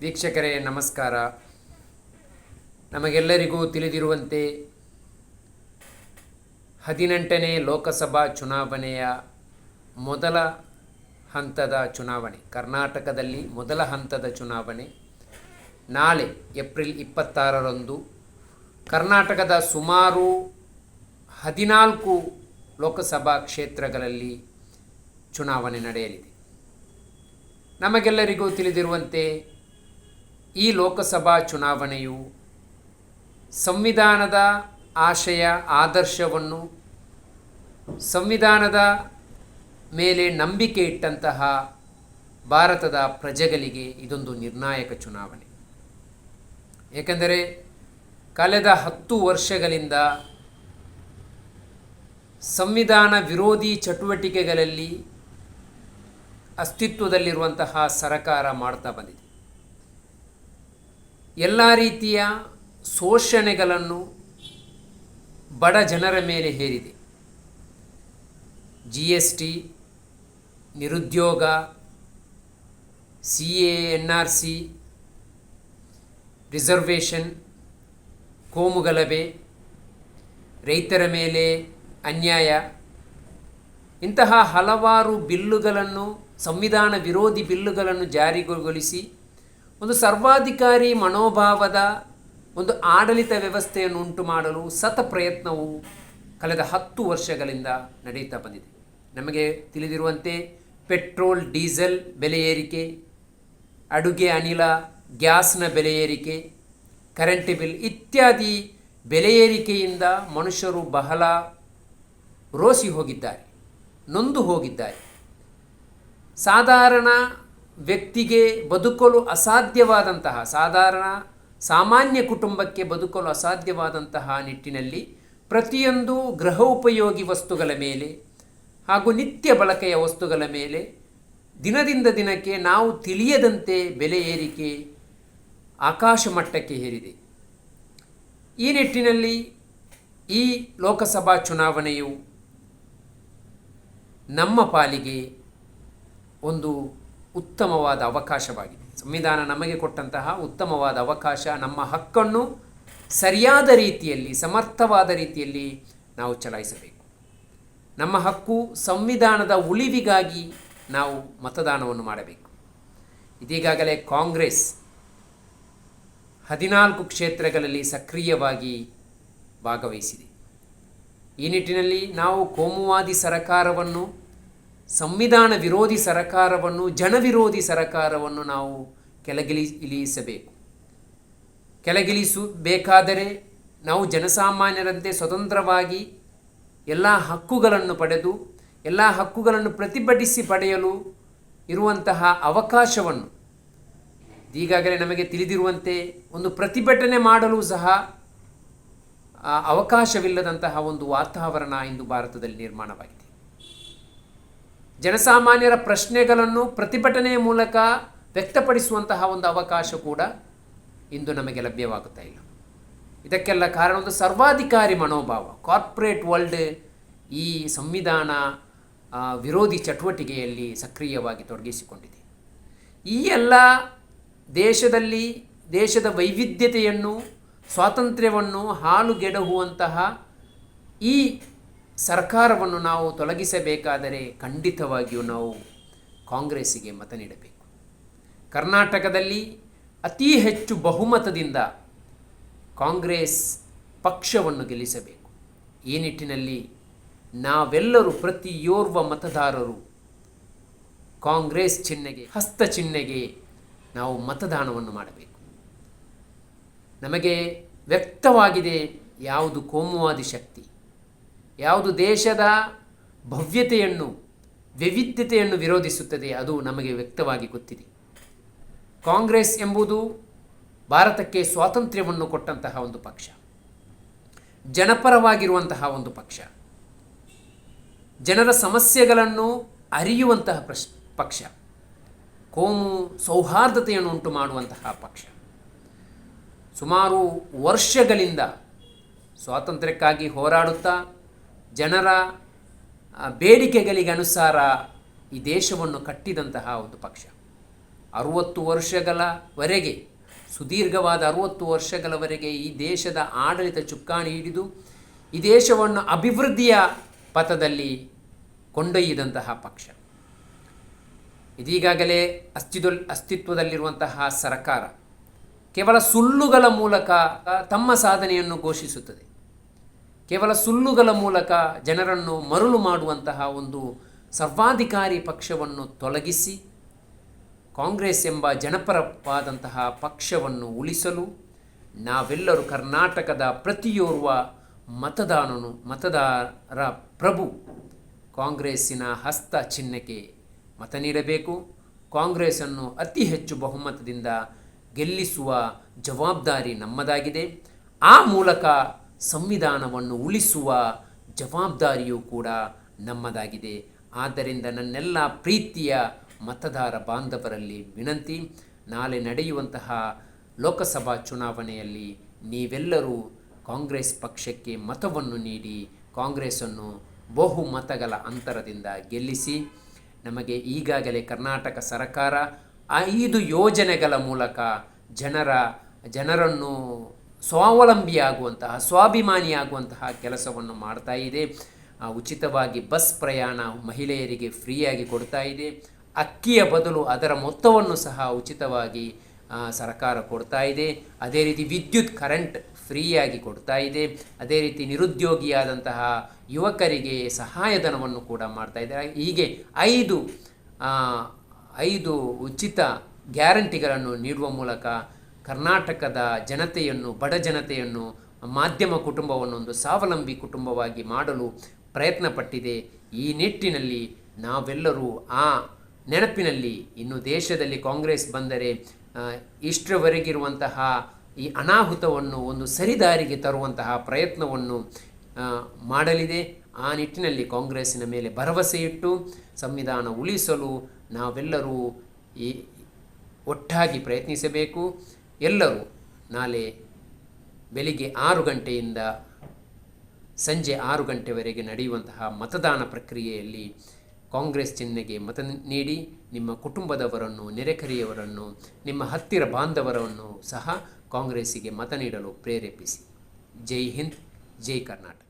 ವೀಕ್ಷಕರೇ, ನಮಸ್ಕಾರ. ನಮಗೆಲ್ಲರಿಗೂ ತಿಳಿದಿರುವಂತೆ ಹದಿನೆಂಟನೇ ಲೋಕಸಭಾ ಚುನಾವಣೆಯ ಮೊದಲ ಹಂತದ ಚುನಾವಣೆ, ಕರ್ನಾಟಕದಲ್ಲಿ ಮೊದಲ ಹಂತದ ಚುನಾವಣೆ. ನಾಳೆ, ಏಪ್ರಿಲ್ ಇಪ್ಪತ್ತಾರರಂದು ಕರ್ನಾಟಕದ ಸುಮಾರು ಹದಿನಾಲ್ಕು ಲೋಕಸಭಾ ಕ್ಷೇತ್ರಗಳಲ್ಲಿ ಚುನಾವಣೆ ನಡೆಯಲಿದೆ. ನಮಗೆಲ್ಲರಿಗೂ ತಿಳಿದಿರುವಂತೆ ಈ ಲೋಕಸಭಾ ಚುನಾವಣೆಯು ಸಂವಿಧಾನದ ಆಶಯ, ಆದರ್ಶವನ್ನು, ಸಂವಿಧಾನದ ಮೇಲೆ ನಂಬಿಕೆ ಇಟ್ಟಂತಹ ಭಾರತದ ಪ್ರಜೆಗಳಿಗೆ ಇದೊಂದು ನಿರ್ಣಾಯಕ ಚುನಾವಣೆ. ಏಕೆಂದರೆ ಕಳೆದ ಹತ್ತು ವರ್ಷಗಳಿಂದ ಸಂವಿಧಾನ ವಿರೋಧಿ ಚಟುವಟಿಕೆಗಳಲ್ಲಿ ಅಸ್ತಿತ್ವದಲ್ಲಿರುವಂತಹ ಸರಕಾರ ಮಾಡ್ತಾ ಬಂದಿದೆ. ಎಲ್ಲ ರೀತಿಯ ಶೋಷಣೆಗಳನ್ನು ಬಡ ಜನರ ಮೇಲೆ ಹೇರಿದೆ. ಜಿ ಎಸ್ ಟಿ ನಿರುದ್ಯೋಗ C A N R C reservation, ಕೋಮುಗಲಭೆ, ರೈತರ ಮೇಲೆ ಅನ್ಯಾಯ, ಇಂತಹ ಹಲವಾರು ಬಿಲ್ಲುಗಳನ್ನು, ಸಂವಿಧಾನ ವಿರೋಧಿ ಬಿಲ್ಲುಗಳನ್ನು ಜಾರಿಗೊಳಿಸಿ ಒಂದು ಸರ್ವಾಧಿಕಾರಿ ಮನೋಭಾವದ ಒಂದು ಆಡಳಿತ ವ್ಯವಸ್ಥೆಯನ್ನು ಉಂಟು ಮಾಡಲು ಸತ ಪ್ರಯತ್ನವು ಕಳೆದ ಹತ್ತು ವರ್ಷಗಳಿಂದ ನಡೆಯುತ್ತಾ ಬಂದಿದೆ. ನಮಗೆ ತಿಳಿದಿರುವಂತೆ ಪೆಟ್ರೋಲ್, ಡೀಸೆಲ್ ಬೆಲೆ ಏರಿಕೆ, ಅಡುಗೆ ಅನಿಲ, ಗ್ಯಾಸ್ನ ಬೆಲೆ ಏರಿಕೆ, ಕರೆಂಟ್ ಬಿಲ್ ಇತ್ಯಾದಿ ಬೆಲೆ ಏರಿಕೆಯಿಂದ ಮನುಷ್ಯರು ಬಹಳ ರೋಸಿ ಹೋಗಿದ್ದಾರೆ, ನೊಂದು ಹೋಗಿದ್ದಾರೆ. ಸಾಧಾರಣ ವ್ಯಕ್ತಿಗೆ ಬದುಕಲು ಅಸಾಧ್ಯವಾದಂತಹ, ಸಾಧಾರಣ ಸಾಮಾನ್ಯ ಕುಟುಂಬಕ್ಕೆ ಬದುಕಲು ಅಸಾಧ್ಯವಾದಂತಹ ನಿಟ್ಟಿನಲ್ಲಿ ಪ್ರತಿಯೊಂದು ಗೃಹ ಉಪಯೋಗಿ ವಸ್ತುಗಳ ಮೇಲೆ ಹಾಗೂ ನಿತ್ಯ ಬಳಕೆಯ ವಸ್ತುಗಳ ಮೇಲೆ ದಿನದಿಂದ ದಿನಕ್ಕೆ ನಾವು ತಿಳಿಯದಂತೆ ಬೆಲೆ ಏರಿಕೆ ಆಕಾಶ ಮಟ್ಟಕ್ಕೆ ಏರಿದೆ. ಈ ನಿಟ್ಟಿನಲ್ಲಿ ಈ ಲೋಕಸಭಾ ಚುನಾವಣೆಯು ನಮ್ಮ ಪಾಲಿಗೆ ಒಂದು ಉತ್ತಮವಾದ ಅವಕಾಶವಾಗಿದೆ. ಸಂವಿಧಾನ ನಮಗೆ ಕೊಟ್ಟಂತಹ ಉತ್ತಮವಾದ ಅವಕಾಶ, ನಮ್ಮ ಹಕ್ಕನ್ನು ಸರಿಯಾದ ರೀತಿಯಲ್ಲಿ, ಸಮರ್ಥವಾದ ರೀತಿಯಲ್ಲಿ ನಾವು ಚಲಾಯಿಸಬೇಕು. ನಮ್ಮ ಹಕ್ಕು ಸಂವಿಧಾನದ ಉಳಿವಿಗಾಗಿ ನಾವು ಮತದಾನವನ್ನು ಮಾಡಬೇಕು. ಇದೀಗಾಗಲೇ ಕಾಂಗ್ರೆಸ್ ಹದಿನಾಲ್ಕು ಕ್ಷೇತ್ರಗಳಲ್ಲಿ ಸಕ್ರಿಯವಾಗಿ ಭಾಗವಹಿಸಿದೆ. ಈ ನಿಟ್ಟಿನಲ್ಲಿ ನಾವು ಕೋಮುವಾದಿ ಸರಕಾರವನ್ನು ಸಂವಿಧಾನ ವಿರೋಧಿ ಸರಕಾರವನ್ನು, ಜನವಿರೋಧಿ ಸರಕಾರವನ್ನು ನಾವು ಕೆಳಗಿಳಿ ಇಳಿಸಬೇಕು. ಕೆಳಗಿಳಿಸಬೇಕಾದರೆ ನಾವು ಜನಸಾಮಾನ್ಯರಂತೆ ಸ್ವತಂತ್ರವಾಗಿ ಎಲ್ಲ ಹಕ್ಕುಗಳನ್ನು ಪಡೆದು, ಎಲ್ಲ ಹಕ್ಕುಗಳನ್ನು ಪ್ರತಿಭಟಿಸಿ ಪಡೆಯಲು ಇರುವಂತಹ ಅವಕಾಶವನ್ನು ಈಗಾಗಲೇ ನಮಗೆ ತಿಳಿದಿರುವಂತೆ ಒಂದು ಪ್ರತಿಭಟನೆ ಮಾಡಲು ಸಹ ಅವಕಾಶವಿಲ್ಲದಂತಹ ಒಂದು ವಾತಾವರಣ ಇಂದು ಭಾರತದಲ್ಲಿ ನಿರ್ಮಾಣವಾಗಿದೆ. ಜನಸಾಮಾನ್ಯರ ಪ್ರಶ್ನೆಗಳನ್ನು ಪ್ರತಿಭಟನೆಯ ಮೂಲಕ ವ್ಯಕ್ತಪಡಿಸುವಂತಹ ಒಂದು ಅವಕಾಶ ಕೂಡ ಇಂದು ನಮಗೆ ಲಭ್ಯವಾಗುತ್ತಾ ಇಲ್ಲ. ಇದಕ್ಕೆಲ್ಲ ಕಾರಣ ಒಂದು ಸರ್ವಾಧಿಕಾರಿ ಮನೋಭಾವ. ಕಾರ್ಪೊರೇಟ್ ವರ್ಲ್ಡ್ ಈ ಸಂವಿಧಾನ ವಿರೋಧಿ ಚಟುವಟಿಕೆಯಲ್ಲಿ ಸಕ್ರಿಯವಾಗಿ ತೊಡಗಿಸಿಕೊಂಡಿದೆ. ಈ ಎಲ್ಲ ದೇಶದಲ್ಲಿ ದೇಶದ ವೈವಿಧ್ಯತೆಯನ್ನು, ಸ್ವಾತಂತ್ರ್ಯವನ್ನು ಹಾಲುಗೆಡಹುವಂತಹ ಈ ಸರ್ಕಾರವನ್ನು ನಾವು ತೊಲಗಿಸಬೇಕಾದರೆ ಖಂಡಿತವಾಗಿಯೂ ನಾವು ಕಾಂಗ್ರೆಸ್ಸಿಗೆ ಮತ ನೀಡಬೇಕು. ಕರ್ನಾಟಕದಲ್ಲಿ ಅತಿ ಹೆಚ್ಚು ಬಹುಮತದಿಂದ ಕಾಂಗ್ರೆಸ್ ಪಕ್ಷವನ್ನು ಗೆಲ್ಲಿಸಬೇಕು. ಈ ನಿಟ್ಟಿನಲ್ಲಿ ನಾವೆಲ್ಲರೂ ಪ್ರತಿಯೋರ್ವ ಮತದಾರರು ಕಾಂಗ್ರೆಸ್ ಚಿಹ್ನೆಗೆ, ಹಸ್ತ ಚಿಹ್ನೆಗೆ ನಾವು ಮತದಾನವನ್ನು ಮಾಡಬೇಕು. ನಮಗೆ ವ್ಯಕ್ತವಾಗಿದೆ ಯಾವುದು ಕೋಮುವಾದಿ ಶಕ್ತಿ. ಯಾವುದು ದೇಶದ ಭವ್ಯತೆಯನ್ನು, ವೈವಿಧ್ಯತೆಯನ್ನು ವಿರೋಧಿಸುತ್ತದೆ ಅದು ನಮಗೆ ವ್ಯಕ್ತವಾಗಿ ಗೊತ್ತಿದೆ. ಕಾಂಗ್ರೆಸ್ ಎಂಬುದು ಭಾರತಕ್ಕೆ ಸ್ವಾತಂತ್ರ್ಯವನ್ನು ಕೊಟ್ಟಂತಹ ಒಂದು ಪಕ್ಷ. ಜನಪರವಾಗಿರುವಂತಹ ಒಂದು ಪಕ್ಷ. ಜನರ ಸಮಸ್ಯೆಗಳನ್ನು ಅರಿಯುವಂತಹ ಪ್ರಶ್, ಪಕ್ಷ. ಕೋಮು ಸೌಹಾರ್ದತೆಯನ್ನು ಉಂಟು ಮಾಡುವಂತಹ ಪಕ್ಷ. ಸುಮಾರು ವರ್ಷಗಳಿಂದ ಸ್ವಾತಂತ್ರ್ಯಕ್ಕಾಗಿ ಹೋರಾಡುತ್ತಾ ಜನರ ಬೇಡಿಕೆಗಳಿಗೆ ಅನುಸಾರ ಈ ದೇಶವನ್ನು ಕಟ್ಟಿದಂತಹ ಒಂದು ಪಕ್ಷ. ಅರುವತ್ತು ವರ್ಷಗಳವರೆಗೆ, ಸುದೀರ್ಘವಾದ ಅರುವತ್ತು ವರ್ಷಗಳವರೆಗೆ ಈ ದೇಶದ ಆಡಳಿತ ಚುಕ್ಕಾಣಿ ಹಿಡಿದು, ಈ ದೇಶವನ್ನು ಅಭಿವೃದ್ಧಿಯ ಪಥದಲ್ಲಿ ಕೊಂಡೊಯ್ಯದಂತಹ ಪಕ್ಷ. ಇದೀಗಾಗಲೇ ಅಸ್ತಿತ್ವ ಅಸ್ತಿತ್ವದಲ್ಲಿರುವಂತಹ ಸರ್ಕಾರ ಕೇವಲ ಸುಳ್ಳುಗಳ ಮೂಲಕ ತಮ್ಮ ಸಾಧನೆಯನ್ನು ಘೋಷಿಸುತ್ತದೆ. ಕೇವಲ ಸುಳ್ಳುಗಳ ಮೂಲಕ ಜನರನ್ನು ಮರುಳು ಮಾಡುವಂತಹ ಒಂದು ಸರ್ವಾಧಿಕಾರಿ ಪಕ್ಷವನ್ನು ತೊಲಗಿಸಿ ಕಾಂಗ್ರೆಸ್ ಎಂಬ ಜನಪರವಾದಂತಹ ಪಕ್ಷವನ್ನು ಉಳಿಸಲು ನಾವೆಲ್ಲರೂ ಕರ್ನಾಟಕದ ಪ್ರತಿಯೋರ್ವ ಮತದಾನನು, ಮತದಾರ ಪ್ರಭು ಕಾಂಗ್ರೆಸ್ಸಿನ ಹಸ್ತ ಚಿಹ್ನೆಗೆ ಮತ ನೀಡಬೇಕು. ಕಾಂಗ್ರೆಸ್ಸನ್ನು ಅತಿ ಹೆಚ್ಚು ಬಹುಮತದಿಂದ ಗೆಲ್ಲಿಸುವ ಜವಾಬ್ದಾರಿ ನಮ್ಮದಾಗಿದೆ. ಆ ಮೂಲಕ ಸಂವಿಧಾನವನ್ನು ಉಳಿಸುವ ಜವಾಬ್ದಾರಿಯೂ ಕೂಡ ನಮ್ಮದಾಗಿದೆ. ಆದ್ದರಿಂದ ನನ್ನೆಲ್ಲ ಪ್ರೀತಿಯ ಮತದಾರ ಬಾಂಧವರಲ್ಲಿ ವಿನಂತಿ, ನಾಳೆ ನಡೆಯುವಂತಹ ಲೋಕಸಭಾ ಚುನಾವಣೆಯಲ್ಲಿ ನೀವೆಲ್ಲರೂ ಕಾಂಗ್ರೆಸ್ ಪಕ್ಷಕ್ಕೆ ಮತವನ್ನು ನೀಡಿ ಕಾಂಗ್ರೆಸ್ಸನ್ನು ಬಹುಮತಗಳ ಅಂತರದಿಂದ ಗೆಲ್ಲಿಸಿ, ನಮಗೆ ಈಗಾಗಲೇ ಕರ್ನಾಟಕ ಸರ್ಕಾರ ಐದು ಯೋಜನೆಗಳ ಮೂಲಕ ಜನರ, ಜನರನ್ನು ಸ್ವಾವಲಂಬಿಯಾಗುವಂತಹ, ಸ್ವಾಭಿಮಾನಿಯಾಗುವಂತಹ ಕೆಲಸವನ್ನು ಮಾಡ್ತಾ ಇದೆ. ಉಚಿತವಾಗಿ ಬಸ್ ಪ್ರಯಾಣ ಮಹಿಳೆಯರಿಗೆ ಫ್ರೀಯಾಗಿ ಕೊಡ್ತಾ ಇದೆ. ಅಕ್ಕಿಯ ಬದಲು ಅದರ ಮೊತ್ತವನ್ನು ಸಹ ಉಚಿತವಾಗಿ ಸರ್ಕಾರ ಕೊಡ್ತಾ ಇದೆ. ಅದೇ ರೀತಿ ವಿದ್ಯುತ್ ಕರೆಂಟ್ ಫ್ರೀಯಾಗಿ ಕೊಡ್ತಾ ಇದೆ. ಅದೇ ರೀತಿ ನಿರುದ್ಯೋಗಿಯಾದಂತಹ ಯುವಕರಿಗೆ ಸಹಾಯಧನವನ್ನು ಕೂಡ ಮಾಡ್ತಾ ಇದೆ. ಹೀಗೆ ಐದು ಐದು ಉಚಿತ ಗ್ಯಾರಂಟಿಗಳನ್ನು ನೀಡುವ ಮೂಲಕ ಕರ್ನಾಟಕದ ಜನತೆಯನ್ನು, ಬಡ ಜನತೆಯನ್ನು, ಮಾಧ್ಯಮ ಕುಟುಂಬವನ್ನು ಒಂದು ಸ್ವಾವಲಂಬಿ ಕುಟುಂಬವಾಗಿ ಮಾಡಲು ಪ್ರಯತ್ನ ಪಟ್ಟಿದೆ ಈ ನಿಟ್ಟಿನಲ್ಲಿ ನಾವೆಲ್ಲರೂ ಆ ನೆನಪಿನಲ್ಲಿ, ಇನ್ನು ದೇಶದಲ್ಲಿ ಕಾಂಗ್ರೆಸ್ ಬಂದರೆ ಇಷ್ಟರವರೆಗಿರುವಂತಹ ಈ ಅನಾಹುತವನ್ನು ಒಂದು ಸರಿದಾರಿಗೆ ತರುವಂತಹ ಪ್ರಯತ್ನವನ್ನು ಮಾಡಲಿದೆ. ಆ ನಿಟ್ಟಿನಲ್ಲಿ ಕಾಂಗ್ರೆಸ್ಸಿನ ಮೇಲೆ ಭರವಸೆ ಇಟ್ಟು ಸಂವಿಧಾನ ಉಳಿಸಲು ನಾವೆಲ್ಲರೂ ಈ, ಒಟ್ಟಾಗಿ ಪ್ರಯತ್ನಿಸಬೇಕು. ಎಲ್ಲರೂ ನಾಳೆ ಬೆಳಿಗ್ಗೆ ಆರು ಗಂಟೆಯಿಂದ ಸಂಜೆ ಆರು ಗಂಟೆವರೆಗೆ ನಡೆಯುವಂತಹ ಮತದಾನ ಪ್ರಕ್ರಿಯೆಯಲ್ಲಿ ಕಾಂಗ್ರೆಸ್ ಚಿಹ್ನೆಗೆ ಮತ ನೀಡಿ, ನಿಮ್ಮ ಕುಟುಂಬದವರನ್ನು, ನೆರೆಕರೆಯವರನ್ನು, ನಿಮ್ಮ ಹತ್ತಿರ ಬಾಂಧವರನ್ನು ಸಹ ಕಾಂಗ್ರೆಸ್ಸಿಗೆ ಮತ ನೀಡಲು ಪ್ರೇರೇಪಿಸಿ. ಜೈ ಹಿಂದ್, ಜೈ ಕರ್ನಾಟಕ.